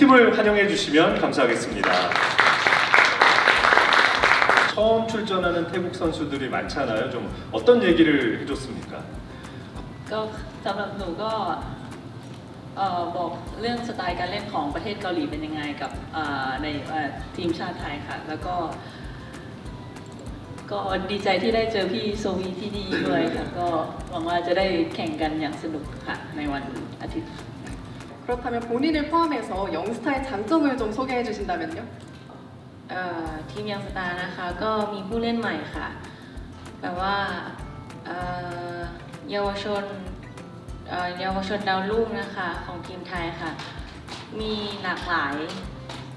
한국팀을 환영해 주시면 감사하겠습니다. 처음 출전하는 태국 선수들이 많잖아요. 좀 어떤 얘기를 해줬습니까? ก็สำหรับหนูก็เอ่อบอกเรื่องสไตล์การเล่นของประเทศเกาหลีเป็นยังไงกับเอ่อในเอ่อทีมชาติไทยค่ะ แล้วก็ ก็ดีใจที่ได้เจอพี่โซวีที่นี่ด้วยค่ะ ก็หวังว่าจะได้แข่งกันอย่างสนุกค่ะในวันอาทิตย์ 그렇다면 본인을 포함해서 영스타의 장점을 좀 소개해 주신다면요? เอ่อทีมยังสตาร์นะคะก็มีผู้เล่นใหม่ค่ะ แบบว่าเอ่อเยาวชนเอ่อเยาวชนดาวรุ่งนะคะของทีมไทยค่ะ มีหลากหลาย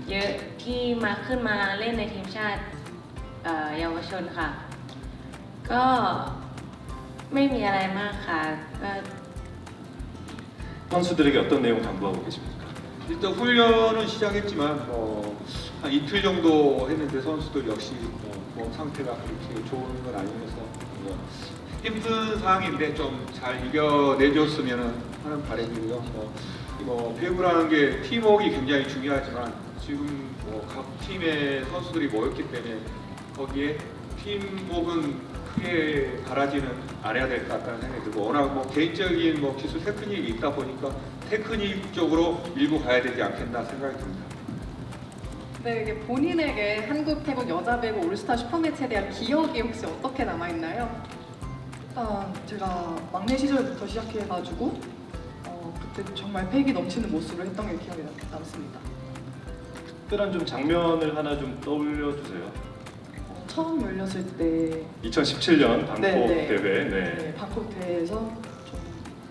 เยอะที่มาขึ้นมาเล่นในทีมชาติเอ่อเยาวชนค่ะ ก็ไม่มีอะไรมากค่ะก็ 선수들에게 어떤 내용 당부하고 계십니까? 일단 훈련은 시작했지만 뭐 한 이틀 정도 했는데 선수들 역시 뭐, 몸 상태가 그렇게 좋은 건 아니어서 뭐 힘든 상황인데 좀 잘 이겨내줬으면 하는 바람이고요. 뭐 이거 배구라는 게 팀워크가 굉장히 중요하지만 지금 뭐 각 팀의 선수들이 모였기 때문에 거기에 팀워크는 크게 바라지는 않아야 될 것 같다는 생각이 들고 워낙 뭐 개인적인 뭐 기술 테크닉이 있다 보니까 테크닉 쪽으로 밀고 가야 되지 않겠나 생각이 듭니다. 네, 이게 본인에게 한국 태국 여자 배구 올스타 슈퍼매치에 대한 기억이 혹시 어떻게 남아 있나요? 일단 제가 막내 시절부터 시작해가지고 어, 그때 정말 패기 넘치는 모습을 했던 게 기억에 남- 남습니다. 특별한 좀 장면을 하나 좀 떠올려 주세요. 어, 처음 열렸을 때 2017년 방콕 네, 네. 대회. 네. 네, 방콕 대회에서 좀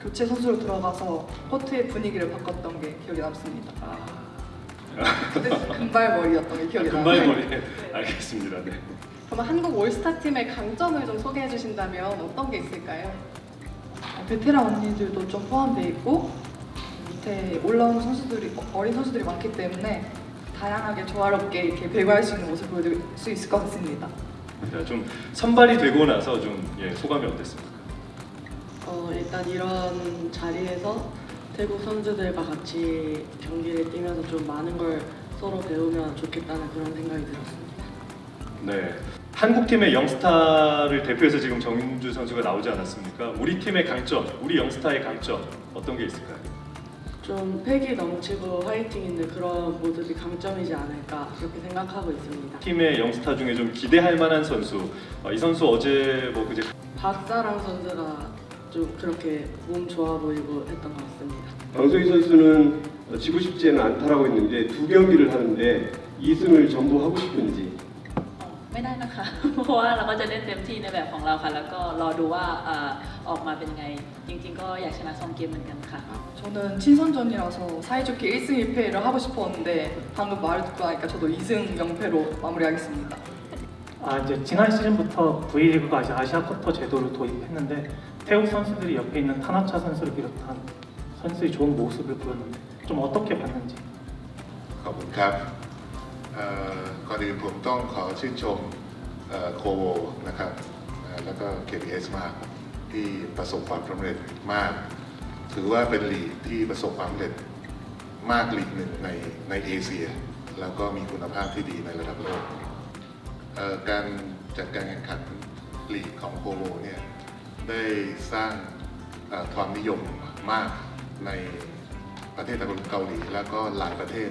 교체 선수로 들어가서 코트의 분위기를 바꿨던 게 기억에 남습니다. 아, 그때 금발머리였던 게 기억에 남아요. 금발머리. 알겠습니다. 네. 그럼 한국 올스타 팀의 강점을 좀 소개해 주신다면 어떤 게 있을까요? 어, 베테랑 언니들도 좀 포함되어 있고 밑에 올라온 선수들이 어린 선수들이 많기 때문에 다양하게 조화롭게 이렇게 배구할 수 있는 모습을 보여줄 수 있을 것 같습니다. 자, 좀 선발이 되고 나서 좀 예, 소감이 어땠습니까? 어, 일단 이런 자리에서 태국 선수들과 같이 경기를 뛰면서 좀 많은 걸 서로 배우면 좋겠다는 그런 생각이 들었습니다. 네. 한국 팀의 영스타를 대표해서 지금 정윤주 선수가 나오지 않았습니까? 우리 팀의 강점, 우리 영스타의 강점 어떤 게 있을까요? 좀 패기 넘치고 화이팅 있는 그런 모습이 강점이지 않을까 그렇게 생각하고 있습니다. 팀의 영스타 중에 좀 기대할 만한 선수. 어, 이 선수 어제 뭐 그제 박사랑 선수가 좀 그렇게 몸 좋아 보이고 했던 것 같습니다. 방송희 선수는 지고 싶지는 않다라고 했는데 두 경기를 하는데 2승을 전부 하고 싶은지 ไม่ได้นะคะ เพราะว่าเราก็จะเล่นเต็มที่ในแบบของเราค่ะ แล้วก็รอดูว่าเอ่อออกมาเป็นยังไง จริง ๆ ก็อยากชนะสองเกมเหมือนกันค่ะ 저는 친선전이라서 사이좋게 1승 1패를 하고 싶었는데 방금 말을 듣고 나니까 저도 2승 0패로 마무리하겠습니다. 아, 이제 지난 시즌부터 V리그가 이제 아시아컵터 제도를 도입했는데 태국 선수들이 옆에 있는 타나차 선수를 비롯한 선수의 좋은 모습을 보였는데 좀 어떻게 봤는지 ขอบคุณครับเอ่อ ก่อนอื่นผมต้องขอชื่นชมโคโวนะครับแล้วก็ KBS มากที่ประสบความสำเร็จมาก ถือว่าเป็นลีกที่ประสบความสำเร็จมากลีกหนึ่งในในเอเชีย แล้วก็มีคุณภาพที่ดีในระดับโลกการจัดการแข่งขันลีกของโคโวเนี่ยได้สร้างความนิยมมากในประเทศตะวันเกาหลี แล้วก็หลายประเทศ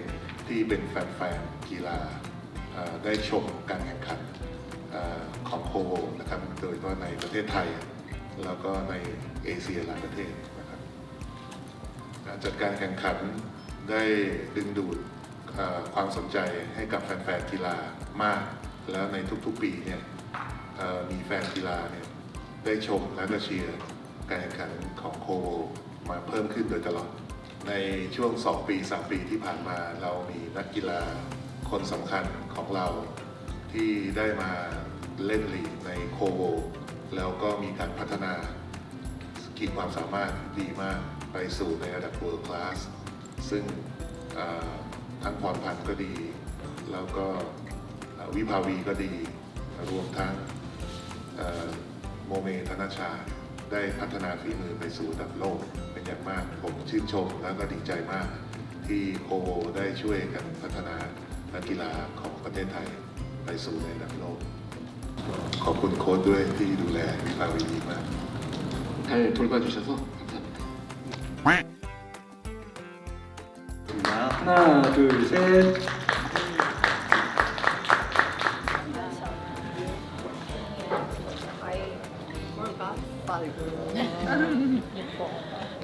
ที่เป็นแฟนๆกีฬาได้ชมการแข่งขันอของโคโวนะครับโดยเฉพาะในประเทศไทย แล้วก็ในเอเชียหลายประเทศนะครับการจัดการแข่งขันได้ดึงดูดความสนใจให้กับแฟนๆกีฬามาก แล้วในทุกๆปีเนี่ยมีแฟนกีฬาเนี่ยได้ชมและก็เชียร์การแข่งขันของโคโวมาเพิ่มขึ้นโดยตลอด ในช่วง 2 ปี 3 ปีที่ผ่านมาเรามีนักกีฬาคนสำคัญของเราที่ได้มาเล่นลีกในโคโวแล้วก็มีการพัฒนาขีดความสามารถดีมากไปสู่ในระดับ world class ซึ่งทั้งพรพันธ์ก็ดี แล้วก็วิภาวีก็ดี รวมทั้งโมเมธนชา ได้พัฒนาฝีมือไปสู่ระดับโลกเป็นอย่างมาก ผมชื่นชมแล้วก็ดีใจมาก ที่โคโวได้ช่วยกันพัฒนานักกีฬาของประเทศไทยไปสู่ในระดับโลก ขอบคุณโค้ชด้วยที่ดูแลวิภาวีดีมาก 잘 돌봐주셔서 감사합니다. 하나, 둘, 셋.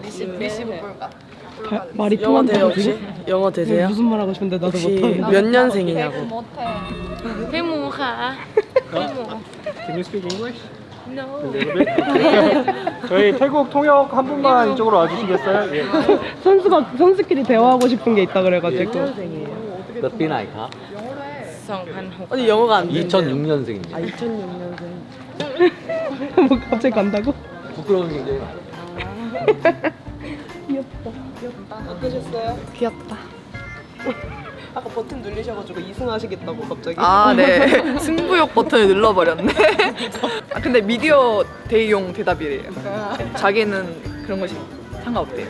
리시 리시 네. 볼까? 말이 영어 통한다 돼요 혹시? 영어 되세요? 네, 무슨 말 하고 싶은데 나도 혹시 못하는 몇 배구 년생이냐고? 못해. 배모가. 배모. 네. Can you speak English? No. 저희 태국 통역 한 분만 이쪽으로 와주시겠어요? 예. 선수가 선수끼리 대화하고 싶은 게 있다 그래가지고 몇 비 나이가? 성한호. 아니 영어가 안 돼. 2006년생입니다. 아, 뭐 갑자기 간다고? 부끄러운 굉장히 많아요. 어떠셨어요? 귀엽다. 아까 버튼 누르셔가지고 이승하시겠다고 갑자기 아, 네. 승부욕 버튼을 눌러버렸네. 아, 근데 미디어 대용 대답이래요. 자기는 그런 것이 상관없대요.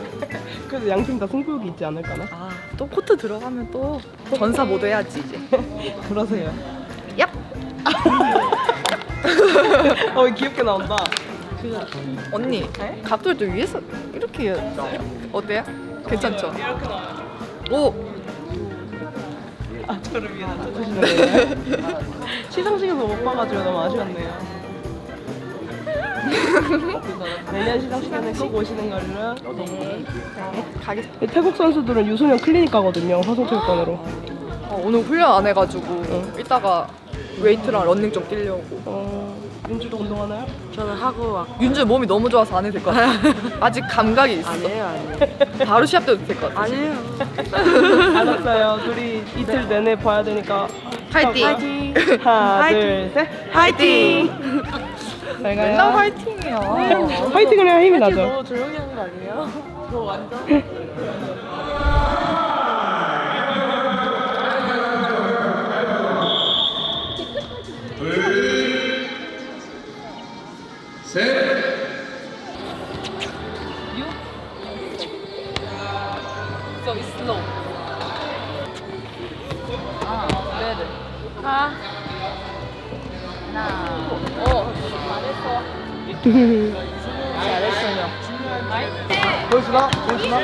그래서 양팀 다 승부욕이 있지 않을까나? 아, 또 코트 들어가면 또 전사 모드 해야지, 이제. 그러세요 얍! 어 귀엽게 나온다 언니, 각도를 좀 위에서 이렇게 해요. 어때요? 괜찮죠? 오! 아 저를 위해서 찍으시는 거예요? 시상식에서 못 봐가지고 너무 아쉬웠네요 내년 시상식에는 꼭 오시는 걸로 네. 가겠습니다. 태국 선수들은 유소년 클리닉 가거든요 화성체육관으로 어, 오늘 훈련 안 해가지고 이따가 웨이트랑 런닝 좀 뛰려고. 어, 민주도 운동하나요? 저는 하고 막 윤주 몸이 너무 좋아서 안 해도 될 것 같아. 아직 감각이 있어. 아니에요 아니에요 바로 시합 때도 될 것 같아. 아니에요 알았어요 둘이 이틀 내내 봐야 되니까 파이팅! 화이팅 하나 둘 셋 파이팅! 잘 가요 맨날 파이팅이야. 화이팅을 해야 힘이 나죠 너무 조용히 하는 거 아니에요? 저 완전 잘했어요. 보여주나? 보여주나?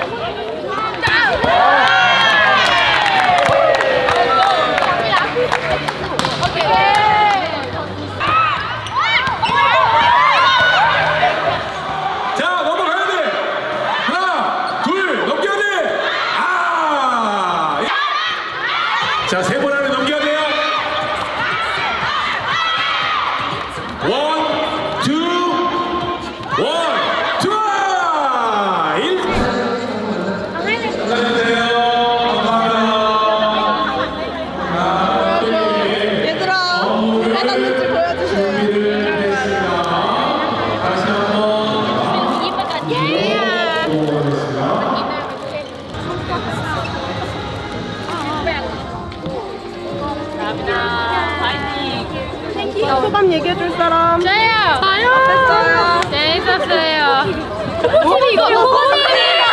소감 얘기해줄 사람. 저요 저요. 어땠어요? 재밌었어요. TV 이거 로봇이에요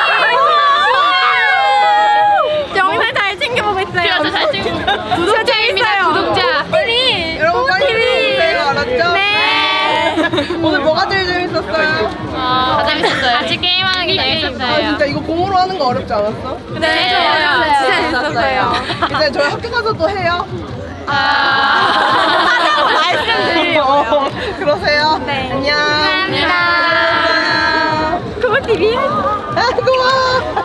영상 잘 챙겨보고 있어요. 잘 챙겨. 구독자입니다 구독자. 빨리 여러분 빨리 보세요, 알았죠? 네. 오늘 뭐가 제일 재밌었어요? 어, 다 재밌었어요. 같이 게임하는 게 재밌었어요. 아, 진짜 이거 공으로 하는 거 어렵지 않았어? 네 좋아요. 진짜 재밌었어요. 이제 저희 학교 가서 또 해요. 아 말씀드리려고요 어, 그러세요. 네. 안녕. 감사합니다 안녕. 그거 TV 아, 고마워.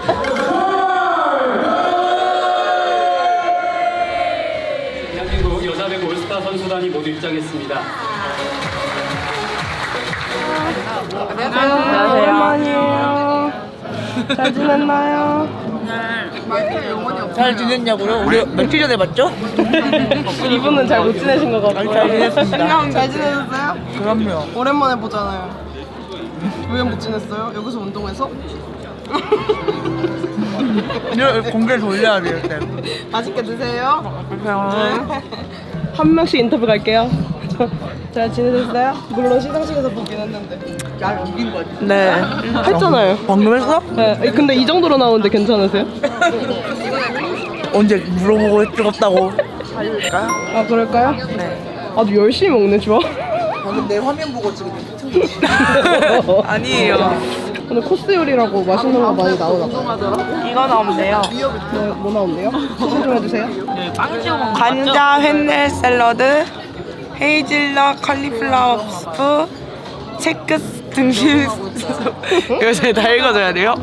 대한민국 여자 배구 올스타 선수단이 모두 입장했습니다. 안녕하세요 오랜만이에요 잘 지냈나요? 잘 지냈냐고요? 우리 며칠 전에 봤죠? 이분은 잘 못 지내신 것 같고요 잘 지냈습니다. 잘 지내셨어요? 그럼요 오랜만에 보잖아요. 왜 못 지냈어요? 여기서 운동해서? 공개 돌려야 돼 일단 맛있게 드세요. 한 명씩 인터뷰 갈게요 잘 지내셨어요? 물론 시상식에서 보긴 했는데 날 옮긴 거지. 네 했잖아요 방금 했어? 네 근데 이 정도로 나오는데 괜찮으세요? 언제 물어보고 뜨겁다고. 아 그럴까요? 네. 아주 열심히 먹네 주아. 방금 내 화면 보고 지금 아니에요. 오늘 코스 요리라고 맛있는 거 많이 나오나 봐요. 이거 나오는데요. 뭐, 뭐 나오는데요? 소개 좀 해주세요. 관자 횟늘 샐러드, 헤이즐넛 컬리플라워 스프, 체크 등심 이거 제가 다 읽어줘야 돼요?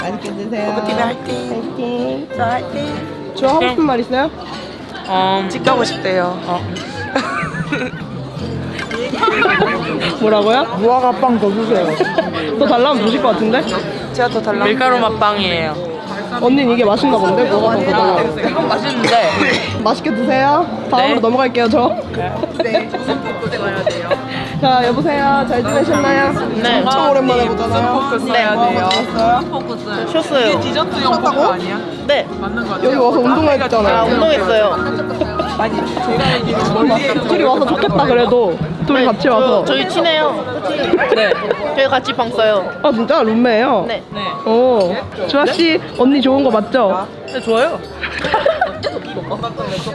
맛있게 드세요. 오버팀의 화이팅! 화이팅. 저 화이팅! 하고 싶은 말 있어요? 어, 찍가고 싶대요. 뭐라고요? 무화과 빵 더 주세요. 더 달라면 주실 것 같은데? 제가 더 달라. 밀가루 맛빵이에요. 언니는 이게 맛있나 본데? 뭐가 더? 이건 맛있는데. 맛있게 드세요. 다음으로 네. 넘어갈게요, 저. 네. 자, 여보세요. 잘 지내셨나요? 네. 엄청 오랜만에 보잖아요. 포커스 네. 써야 돼요. 먹었어요? 쉬었어요. 디저트용 포크 아니야? 네. 여기 와서 운동했잖아요. 아, 운동했어요. 둘이 와서 좋겠다 그래도. 둘이 같이 와서. 저희 친해요. 네. 저희 같이 방 써요. 아 진짜 룸메예요? 네. 네. 오. 주아 씨 언니 좋은 거 맞죠? 네, 좋아요.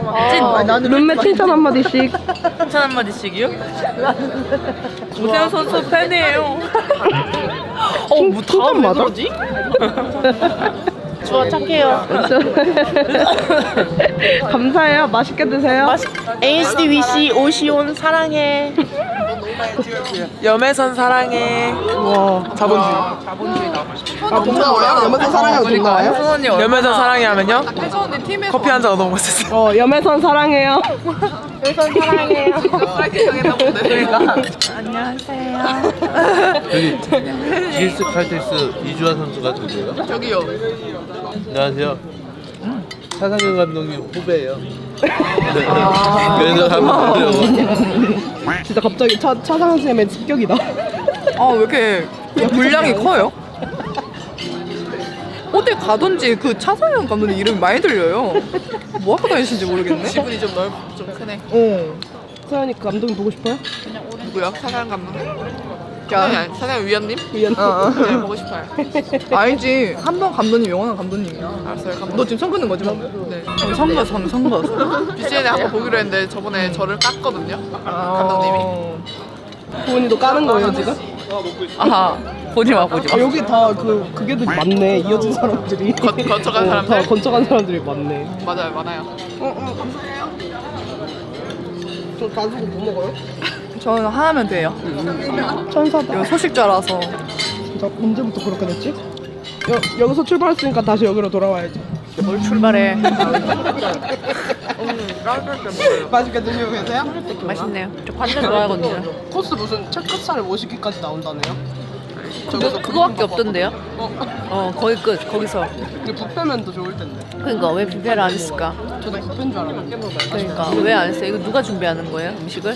아, 룸메 칭찬 한 마디씩. 칭찬 한마디씩이요? 오세훈 선수 팬이에요. 어, 뭐 칭찬 맞아? 그러지? 좋아, 착해요. 감사해요. 맛있게 드세요. HDBC 오시온 사랑해. 염혜선 사랑해. 와 자본주의. 아, 돈 나와요? 염에선 사랑해요. 돈 나와요? 염혜선 사랑해 하면요? 커피 한 잔 얻어 먹었어요. 어, 염혜선 사랑해요. 염혜선 사랑해요. 저기 GS 칼텍스 이주환 선수가 누구예요? 저기요. 안녕하세요. 차상현 감독님 후배예요. 그래서 한번 보려고. 진짜 갑자기 차, 차상현 쌤의 습격이다. 아 왜 이렇게 분량이 커요? 어디 가든지 그 차상현 감독님 이름이 많이 들려요. 뭐 하고 다니시는지 모르겠네. 지분이 좀 넓, 좀 크네. 어. 서현이 감독님 보고 싶어요? 누구야? 차상현 감독님? 차상현 차상현 위원님? 위원. 어, 어. 네, 보고 싶어요. 알지. 한 번 감독님 영원한 감독님이야. 알았어요. 감독. 너 지금 선 긋는 거지 뭐? 네. 선거 선 선거. BCN에 한번 보기로 했는데 저번에 저를 깠거든요. 감독님이. 부모님도 까는 거예요 지금? 아하. 보지 마 보지 아, 여기 다 그 그게들이 많네 이어진 사람들이. 건- 건축한 어, 사람들? 다 건축한 사람들이 많네. 맞아요, 많아요. 어어 감사해요. 저 가지고 뭐 먹어요? 저는 하나면 돼요. 천사다. 이거 소식자라서. 진짜 언제부터 그렇게 됐지? 여, 여기서 출발했으니까 다시 여기로 돌아와야지. 뭘 출발해. 맛있게 드시고 계세요? 맛있네요. 저 관자 좋아하거든요. 코스 무슨 체크살을 50개까지 나온다네요? 그거, 그거밖에 없던데요? 어, 거기 끝. 거기서. 근데 뷔페면 더 좋을 텐데. 그러니까 왜 뷔페를 안 했을까? 저도 뷔페인 줄 알았는데. 그러니까 왜 안 했어요? 이거 누가 준비하는 거예요? 음식을?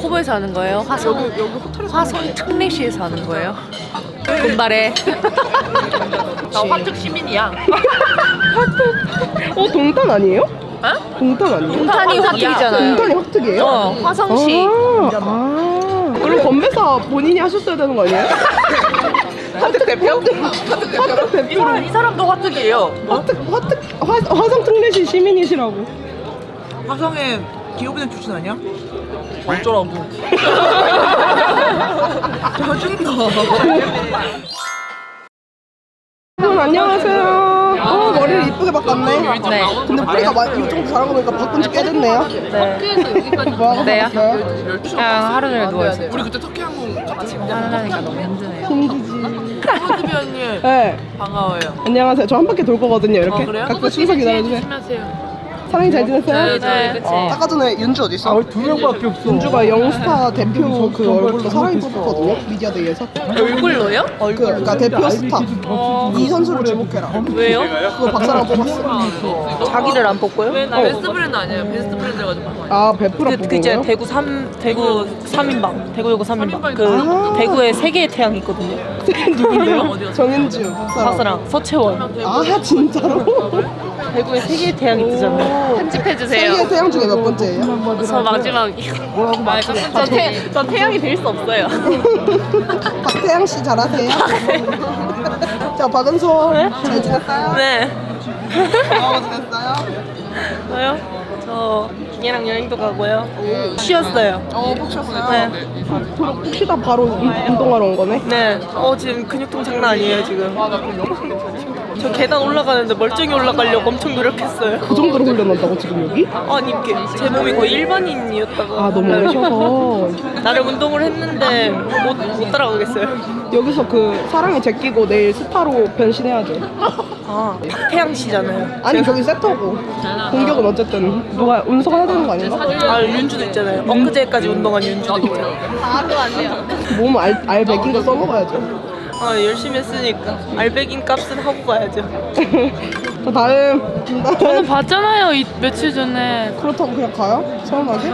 코보에서 하는 거예요? 화성 여기 여기 호텔에서 화성 특례시에서 하는 거예요? 분발해. 나 화특 시민이야. 어 동탄 아니에요? 어? 동탄 아니에요? 동탄이 화특이잖아요. 동탄이 확특이에요? 어, 화성시. 아, 아. 그럼 건배사 본인이 하셨어야 되는 거 아니에요? 화특 대표? 화특 대표. 이 사람 이 사람도 화특이에요. 화특 화특 화 화성 특례시 시민이시라고. 화성에 기업은행 출신 아니야? 어쩌라고. 여러분 안녕하세요. 이쁘게 바꿨네. 네. 근데 머리가 많이 이 정도 자란 거 보니까 바꾼 지 꽤 됐네요. 네. 뭐 하고 네요? 바꿨어요? 그냥 하루 종일 누워 있어요. 우리 그때 터키 항공 하려니까 너무 힘드네요. 힘들지. 프로드비 언니 네. 반가워요. 안녕하세요. 저 한 바퀴 돌 거거든요. 이렇게. 어, 그래요? 각자 순서 기다려주세요. 조심하세요. 사랑이 잘 지냈어요? 네, 그치. 아까 전에 윤주 어디 있어? 두 명밖에 없어. 윤주가 영스타 대표 그 얼굴로 사랑이 뽑았거든요. 미디어 데이에서. 얼굴로요? 그, 그러니까 대표 스타. 이 선수를 주목해라. 왜요? 그거 박사랑 뽑았어. 자기를 안 뽑고요? 나 베스트 브랜드 아니에요. 베스트 브랜드 가지고 아 베프라 그, 뽑은 그 이제 거예요? 대구 3 대구 3인방 대구 요구 3인방 그 아. 대구에 세 개의 태양이 있거든요. 누군데요? 정현주 박사랑. 박사랑 서채원 아 진짜로? 대구에 세 개의 태양이 뜨잖아요. 편집해 주세요. 세계 태양 중에 몇 번째예요? 저 마지막 뭐라고 막 저, 태, 저 태양이 될 수 없어요. 박태양 씨 잘하세요? 자 박은소 잘 지냈어요? 네. 뭐하고 지냈어요? 저요? 저 얘랑 여행도 가고요. 쉬었어요. 어, 푹 쉬었어요? 네. 푹, 푹, 푹 쉬다 바로 운- 운동하러 온 거네? 네. 어 지금 근육통 장난 아니에요 지금. 저 계단 올라가는데 멀쩡히 올라가려고 엄청 노력했어요. 그 정도로 훈련한다고 지금 여기? 아니 이게 제 몸이 거의 일반인이었다가 아, 너무 쉬어서. 나름 운동을 했는데 못, 못 따라가겠어요. 여기서 그 사랑에 제끼고 내일 스타로 변신해야죠. 아 박태양 씨잖아요. 아니, 저기 세터고. 공격은 어쨌든 누가 운송해야 되는 거 아닌가? 아 윤주도 있잖아요. 엊그제까지 운동한 윤주도 있잖아요. 말도 안 돼요. 몸 알, 알백인 거 써먹어야죠. 아 열심히 했으니까 알백인 값은 하고 가야죠. 자, 다음. 저는 봤잖아요 이 며칠 전에 그렇다고 그냥 가요? 서운하게?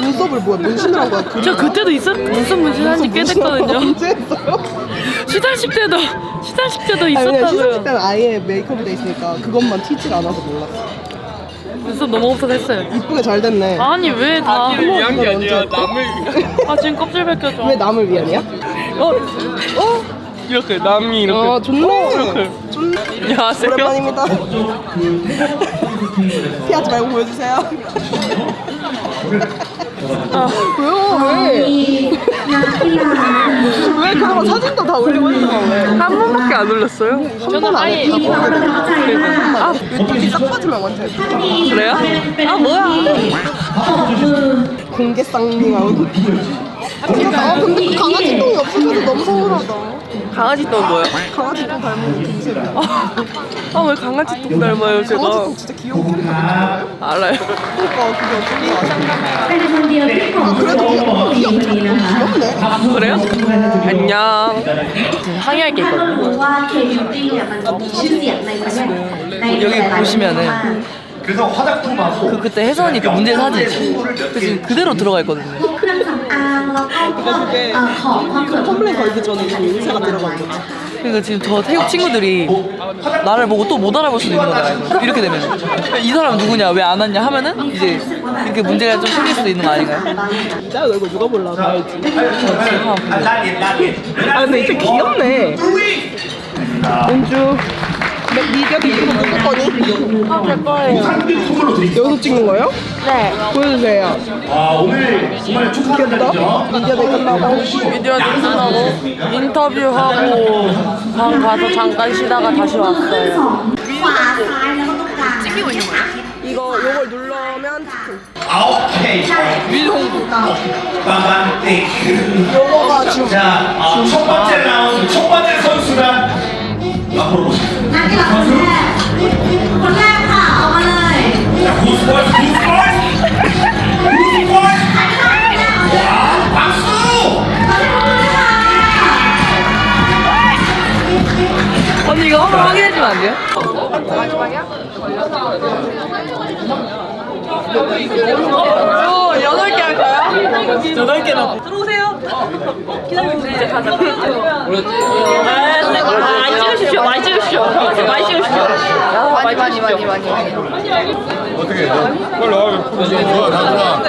눈썹을 뭐야? 문신을 한 거야? 저 그때도 있었 눈썹 문신 한 지 꽤 됐거든요 언제 했어요? 시상식 때도 시상식 때도 아니, 왜냐면 시상식 있었다고요 때는 아예 메이크업 돼 있으니까 그것만 튀지가 않아서 몰랐어. 눈썹 너무 없어졌어요 이쁘게 잘 됐네. 아니 왜다 위한 게 아니야, 남을 아 지금 껍질 벗겨져 왜 남을 위한이야? 어? 어? 이렇게 남이 이렇게 아, 좋네. 어, 이렇게. 안녕하세요 오랜만입니다. 피하지 말고 보여주세요. 아, 왜요? 왜? 왜 그동안 사진도 다 올리고 했잖아 왜? 한 번밖에 안 올렸어요? 한번 아예. 아, 유튜브 싹 빠지면 완전 그래요? 아 뭐야 공개 쌍밍아웃. 아, 근데 그 강아지 똥이 없어져서 너무 서운하다. 강아지 똥 뭐요? 강아지 똥 닮은 김세리. 아 왜 강아지 똥 닮아요 제가? 강아지 똥 진짜 귀여운 캐릭터. 알아요. 그러니까 그게 어떻게 아, 그래도 귀엽, 귀엽, 귀엽네. 그래요? 안녕. 항의할 게 있거든요. 여기 보시면은 그래서 화장품 하고 그 그때 혜선이 그 문제 사진 그 지금 그대로 들어가 있거든요. 컴플레인 걸기 전에 그 인쇄가 들어간 거지. 그러니까 지금 저 태국 친구들이 나를 보고 또 못 알아볼 수도 있는 거잖아요. 이렇게 되면 이 사람 누구냐 왜 안 왔냐 하면은 이제 이렇게 문제가 좀 생길 수도 있는 거 아닌가요? 나 이거 누가 몰라 다 알지. 아 근데 이게 귀엽네. 은주. 미디어 비디오 누구 거니? 제 거예요. 여기서 찍는 거예요? 네. 보여주세요. 아 오늘 정말 축하드리죠. 귀엽다. 미디어 데이 끝나고. 미디어 끝나고 인터뷰하고 방 가서 잠깐 쉬다가 다시 왔어요. 찍히고 있는 거예요? 이거 요걸 누르면 개. 윌 홍보. 빠밤 땡. 요거가 지금 자, 아, 첫 번째 라운드 첫 번째 선수가 앞으로 박수! 언니 이거 한번 확인해주면 안 돼요? 어, 개 할까요? 여덟 개나. 들어오세요. 기다리고 있어요. 이제 가자. 많이 찍으십시오. 많이 찍으십시오. 많이 찍으십시오. 많이 많이 많이 많이 많이. 어떻게 해? 빨리 나와. 좋아, 다 좋아.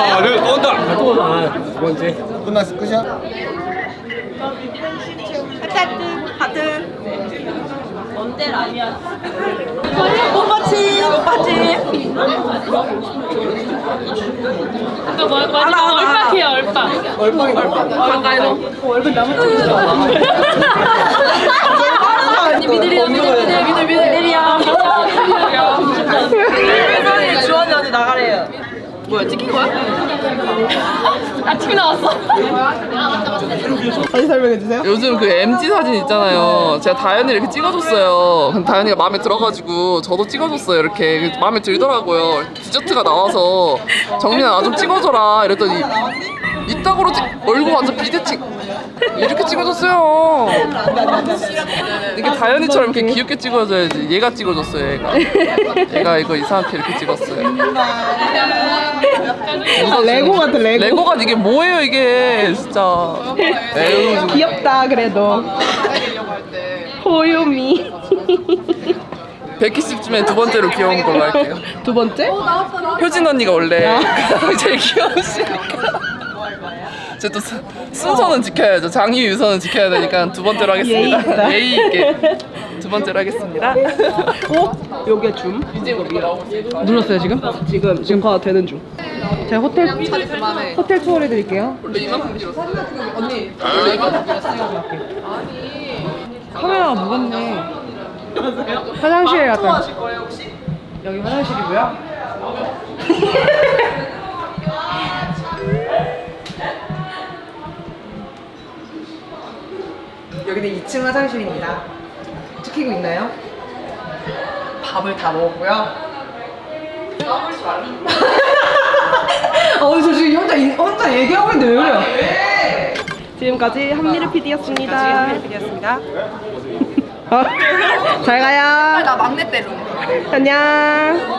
하나, 둘, 또 온다. 또 온다. 두 번째. 끝났어, 끝이야? 언제 아니야? 꽃받침, 꽃받침. 아까 뭐 마지막 얼빡해요 얼빡 얼빵이 얼빵. 가까이로. 얼굴 나무. 언니 미들이야, 미들, 미들, 미들, 미들이야. 혜선이 주원이 언니 나가래요. 뭐야, 찍힌 거야? 아 TV 나왔어 다시 설명해 주세요. 요즘 그 MG 사진 있잖아요. 제가 다현이 이렇게 찍어줬어요. 근데 다현이가 마음에 들어가지고 저도 찍어줬어요. 이렇게 마음에 들더라고요. 디저트가 나와서 정민아 나 좀 찍어줘라 이랬더니 이따구로 찍 얼굴 완전 비대칭 이렇게 찍어줬어요. 이게 다현이처럼 이렇게 귀엽게 찍어줘야지. 얘가 찍어줬어요. 얘가 얘가 이거 이상하게 이렇게 찍었어요. 아, 레고 같아 레고. 레고가 이게 뭐예요 이게 진짜. 에휴, 귀엽다 그래도. 호유미. 120쯤에 두 번째로 귀여운 걸로 할게요. 두 번째? 효진 언니가 원래 제일 귀여우시니까. 제또 순서는 지켜야죠. 장유 유서는 지켜야 되니까 두 번째로 하겠습니다. 예의. 예의 있게 두 번째로 하겠습니다. 어? 여기에 줌. 눌렀어요 지금? 지금 지금 봐 되는 중. 제가 호텔 호텔 투어를 해드릴게요. 원래 이만큼 길었어. 언니 원래 이만큼 길었어요. 카메라가 무겁네. 화장실에 약간. 여기 화장실이고요. 여기는 2층 화장실입니다. 찍히고 있나요? 밥을 다 먹었고요. 어, 저 지금 혼자, 이- 혼자 얘기하고 있는데 왜 그래요? 지금까지 한미르 PD였습니다. 한미르 PD였습니다. 잘 가요. 나 막내 때로. 안녕.